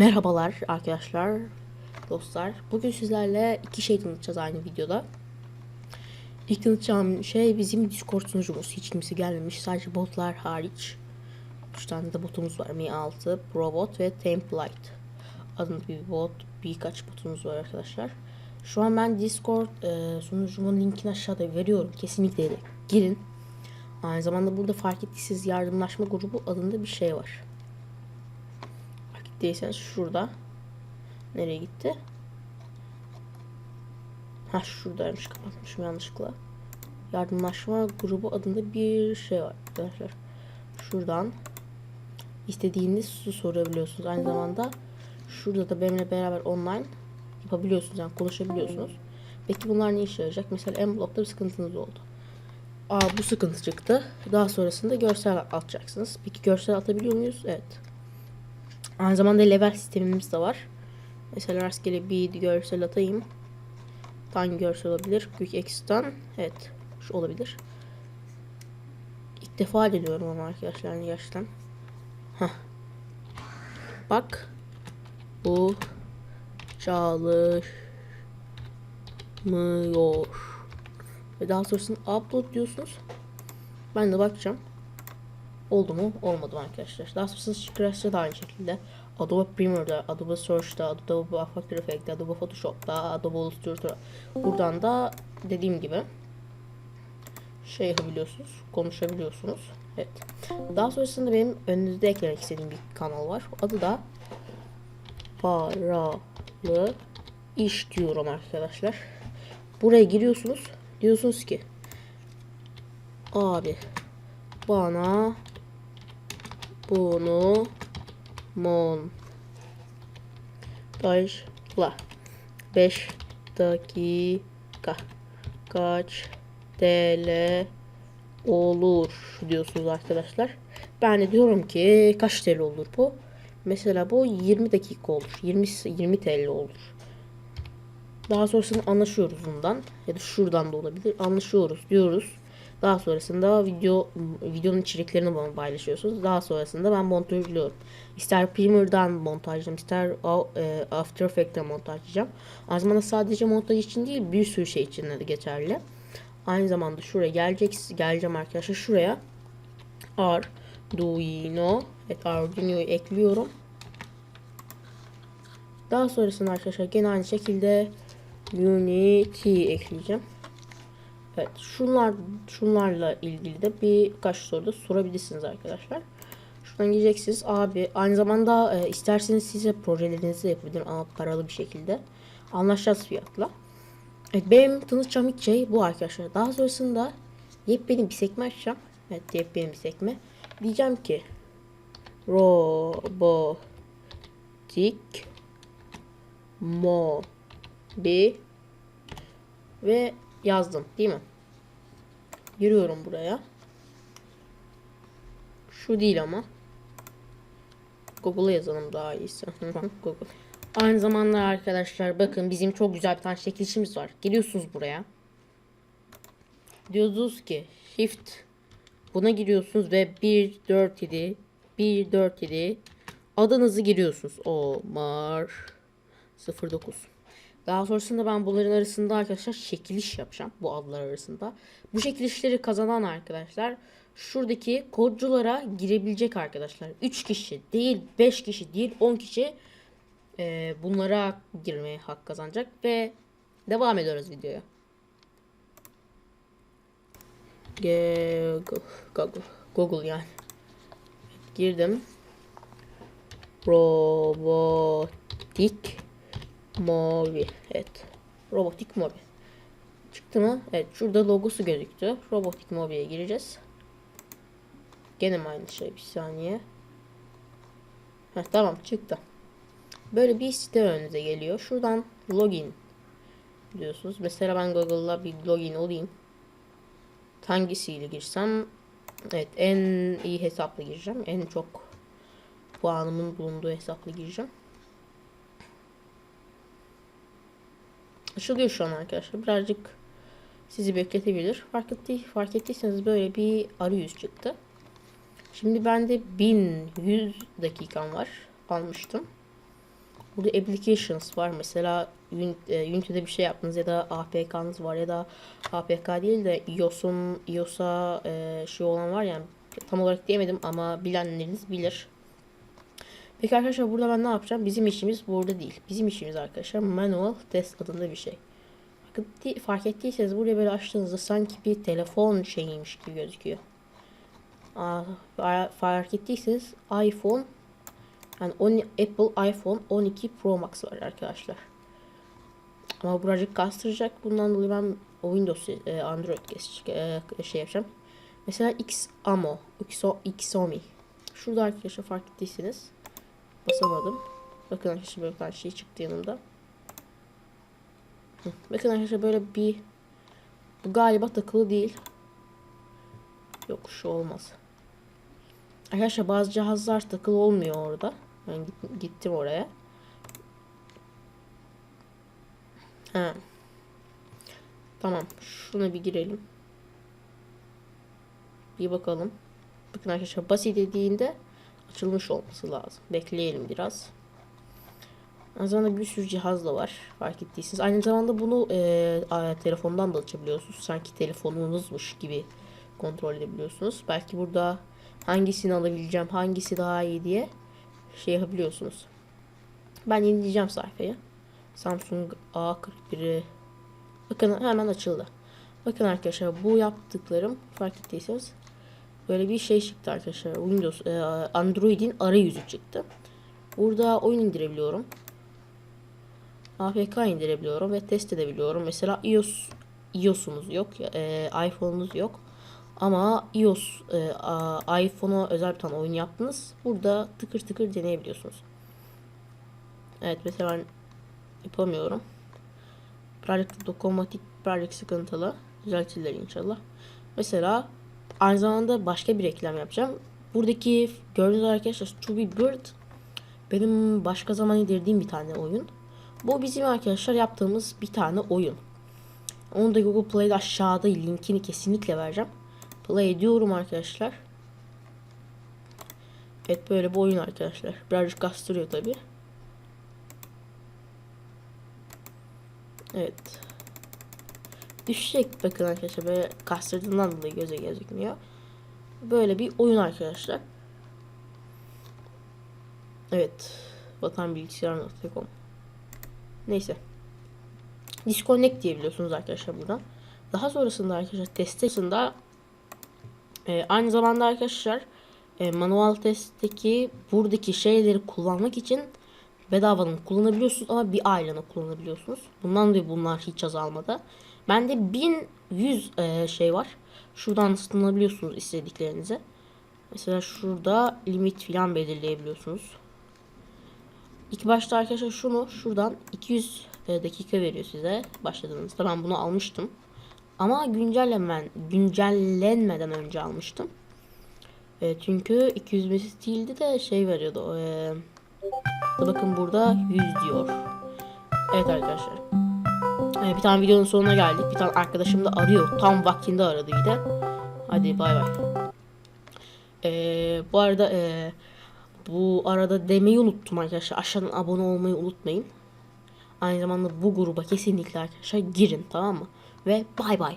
Merhabalar arkadaşlar, dostlar. Bugün sizlerle iki şey tanıtacağız aynı videoda. İlk tanıtacağım şey bizim Discord sunucumuz. Hiç kimse gelmemiş. Sadece botlar hariç. 3 tane de botumuz var. Mi6, Probot ve Template. Adında bir bot, birkaç botumuz var arkadaşlar. Şu an ben Discord e, sunucumun linkini aşağıda veriyorum. Kesinlikle girin. Aynı zamanda burada fark ettiyseniz yardımlaşma grubu adında bir şey var. Fark ettiyseniz şurada. Nereye gitti? Ha şuradaymış kapatmışım yanlışlıkla. Yardımlaşma grubu adında bir şey var arkadaşlar. Şuradan istediğiniz su sorabiliyorsunuz. Aynı zamanda şurada da benimle beraber online yapabiliyorsunuz. Yani konuşabiliyorsunuz. Peki bunlar ne işe yarayacak? Mesela en blokta bir sıkıntınız oldu. Aa bu sıkıntı çıktı. Daha sonrasında görsel atacaksınız. Peki görsel atabiliyor muyuz? Evet. Aynı zamanda level sistemimiz de var. Mesela rastgele bir görsel atayım. Hangi görsel olabilir? Quick X'ten. Evet. Şu olabilir. İlk defa deniyorum ama arkadaşlar yani gerçekten. Heh. Bak. Bu çalışmıyor. Ve daha sonrasında upload diyorsunuz. Ben de bakacağım. Oldu mu? Olmadı mı arkadaşlar. Daha sonrasında Scratch'ta da aynı şekilde. Adobe Premiere'da, Adobe Search'ta, Adobe After Effects'te, Adobe Photoshop'ta, Adobe Illustrator'da. Buradan da dediğim gibi şey yapabiliyorsunuz, konuşabiliyorsunuz. Evet. Daha sonrasında benim önünüzde eklemek istediğim bir kanal var. Adı da paralı iş diyorum arkadaşlar. Buraya giriyorsunuz. Diyorsunuz ki abi bana bunu montajla 5 dakika kaç TL olur diyorsunuz arkadaşlar. Ben de diyorum ki kaç TL olur bu? Mesela bu 20 dakika olur. 20 20 TL olur. Daha sonrasında anlaşıyoruz bundan. Ya da şuradan da olabilir. Anlaşıyoruz diyoruz. Daha sonrasında video videonun içeriklerini bana paylaşıyorsunuz. Daha sonrasında ben montajlıyorum. İster Premiere'dan montajlayacağım, ister e, After Effects'ten montajlayacağım. Aynı zamanda sadece montaj için değil, bir sürü şey için de geçerli. Aynı zamanda şuraya gelecek, geleceğim arkadaşlar. Şuraya Arduino, evet Arduino'yu ekliyorum. Daha sonrasında arkadaşlar gene aynı şekilde Unity ekleyeceğim. Evet, şunlar şunlarla ilgili de birkaç soru da sorabilirsiniz arkadaşlar. Şuradan gideceksiniz. Abi aynı zamanda e, isterseniz size projelerinizi yapabilirim ama paralı bir şekilde. Anlaşacağız fiyatla. Evet, benim tanıtacağım ilk şey bu arkadaşlar. Daha sonrasında yepyeni bir sekme açacağım. Evet, yepyeni bir sekme. Diyeceğim ki robotik mobi ve yazdım değil mi? Giriyorum buraya. Şu değil ama. Google'a yazalım daha iyisi. Google. Aynı zamanda arkadaşlar bakın bizim çok güzel bir tane çekilişimiz var. Geliyorsunuz buraya. Diyorsunuz ki shift buna giriyorsunuz ve 147 147 adınızı giriyorsunuz. Omar 09 daha sonrasında ben bunların arasında arkadaşlar çekiliş yapacağım bu adlar arasında. Bu çekilişleri kazanan arkadaşlar şuradaki kodculara girebilecek arkadaşlar. 3 kişi değil 5 kişi değil 10 kişi e, bunlara girmeye hak kazanacak ve devam ediyoruz videoya. Google, Google, yani. Girdim. Robotik Mobi. Evet. Robotik Mobi. Çıktı mı? Evet. Şurada logosu gözüktü. Robotik Mobi'ye gireceğiz. Gene aynı şey? Bir saniye. Heh, tamam çıktı. Böyle bir site önünüze geliyor. Şuradan login diyorsunuz. Mesela ben Google'la bir login olayım. Hangisiyle girsem Evet en iyi hesapla gireceğim. En çok puanımın bulunduğu hesapla gireceğim. Açılıyor şu an arkadaşlar. Birazcık sizi bekletebilir. Fark, etti, fark ettiyseniz böyle bir arayüz çıktı. Şimdi bende 1100 dakikam var. Almıştım. Burada applications var. Mesela Uni- e, Unity'de bir şey yaptınız ya da APK'nız var ya da APK değil de iOS'un iOS'a e, şey olan var yani tam olarak diyemedim ama bilenleriniz bilir. Peki arkadaşlar burada ben ne yapacağım? Bizim işimiz burada değil. Bizim işimiz arkadaşlar manual test adında bir şey. Bakın fark ettiyseniz buraya böyle açtığınızda sanki bir telefon şeyiymiş gibi gözüküyor. Aa, fa- fark ettiyseniz iPhone yani on, Apple iPhone 12 Pro Max var arkadaşlar. Ama birazcık kastıracak. Bundan dolayı ben Windows e, Android e, şey yapacağım. Mesela Xamo, Xo, Xomi. Şurada arkadaşlar fark ettiyseniz basamadım. Bakın arkadaşlar böyle şey çıktı yanımda. Bakın arkadaşlar böyle bir bu galiba takılı değil. Yok şu olmaz. Arkadaşlar bazı cihazlar takılı olmuyor orada. Ben git- gittim oraya. Ha. Tamam. Şuna bir girelim. Bir bakalım. Bakın arkadaşlar basit dediğinde açılmış olması lazım. Bekleyelim biraz. Aynı zamanda bir sürü cihaz da var. Fark ettiyseniz. Aynı zamanda bunu e, telefondan da açabiliyorsunuz. Sanki telefonunuzmuş gibi kontrol edebiliyorsunuz. Belki burada hangisini alabileceğim, hangisi daha iyi diye şey yapabiliyorsunuz. Ben yenileyeceğim sayfayı. Samsung A41'i bakın hemen açıldı. Bakın arkadaşlar bu yaptıklarım fark ettiyseniz böyle bir şey çıktı arkadaşlar. Windows e, Android'in arayüzü çıktı. Burada oyun indirebiliyorum. APK indirebiliyorum ve test edebiliyorum. Mesela iOS iOS'unuz yok, e, iPhone'unuz yok. Ama iOS e, iPhone'a özel bir tane oyun yaptınız. Burada tıkır tıkır deneyebiliyorsunuz. Evet mesela yapamıyorum. Birazcık dokunmatik birazcık sıkıntılı. Düzeltilir inşallah. Mesela aynı zamanda başka bir reklam yapacağım. Buradaki gördüğünüz arkadaşlar Stubby Bird benim başka zaman indirdiğim bir tane oyun. Bu bizim arkadaşlar yaptığımız bir tane oyun. Onu da Google Play'de aşağıda linkini kesinlikle vereceğim. Play ediyorum arkadaşlar. Evet böyle bir oyun arkadaşlar. Birazcık kastırıyor tabi. Evet. Düşecek bakın arkadaşlar böyle kastırdığından dolayı göze gözükmüyor. Böyle bir oyun arkadaşlar. Evet. Vatanbilgisayar.com Neyse. Disconnect diyebiliyorsunuz arkadaşlar buradan. Daha sonrasında arkadaşlar testesinde e, aynı zamanda arkadaşlar e, manual testteki buradaki şeyleri kullanmak için bedavadan kullanabiliyorsunuz ama bir aylığına kullanabiliyorsunuz. Bundan dolayı bunlar hiç azalmadı. Bende 1100 e, şey var. Şuradan sınırlayabiliyorsunuz istediklerinizi. Mesela şurada limit filan belirleyebiliyorsunuz. İlk başta arkadaşlar şunu şuradan 200 e, dakika veriyor size başladığınızda. Ben bunu almıştım. Ama güncellenmen, güncellenmeden önce almıştım. E, çünkü 200 mesit değildi de şey veriyordu. E, bakın burada 100 diyor. Evet arkadaşlar. E, bir tane videonun sonuna geldik. Bir tane arkadaşım da arıyor. Tam vaktinde aradı bir de. Hadi bay bay. E, bu arada e, bu arada demeyi unuttum arkadaşlar. Aşağıdan abone olmayı unutmayın. Aynı zamanda bu gruba kesinlikle arkadaşlar girin tamam mı? Ve bay bay.